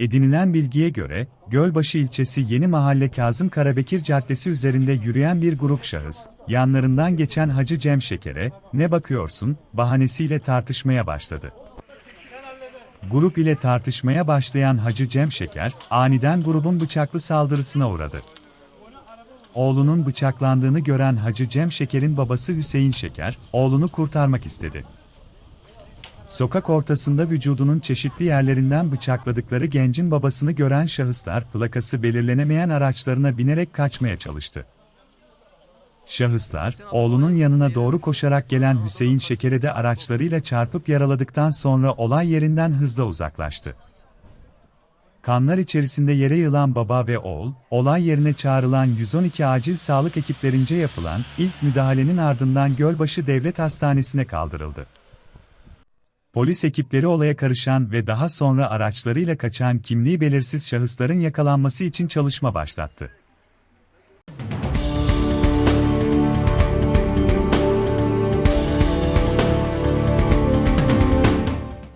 Edinilen bilgiye göre, Gölbaşı ilçesi Yeni Mahalle Kazım Karabekir Caddesi üzerinde yürüyen bir grup şahıs, yanlarından geçen Hacı Cem Şeker'e, ne bakıyorsun, bahanesiyle tartışmaya başladı. Grup ile tartışmaya başlayan Hacı Cem Şeker, aniden grubun bıçaklı saldırısına uğradı. Oğlunun bıçaklandığını gören Hacı Cem Şeker'in babası Hüseyin Şeker, oğlunu kurtarmak istedi. Sokak ortasında vücudunun çeşitli yerlerinden bıçakladıkları gencin babasını gören şahıslar plakası belirlenemeyen araçlarına binerek kaçmaya çalıştı. Şahıslar, oğlunun yanına doğru koşarak gelen Hüseyin Şeker'e de araçlarıyla çarpıp yaraladıktan sonra olay yerinden hızla uzaklaştı. Kanlar içerisinde yere yılan baba ve oğul, olay yerine çağrılan 112 acil sağlık ekiplerince yapılan ilk müdahalenin ardından Gölbaşı Devlet Hastanesi'ne kaldırıldı. Polis ekipleri olaya karışan ve daha sonra araçlarıyla kaçan kimliği belirsiz şahısların yakalanması için çalışma başlattı.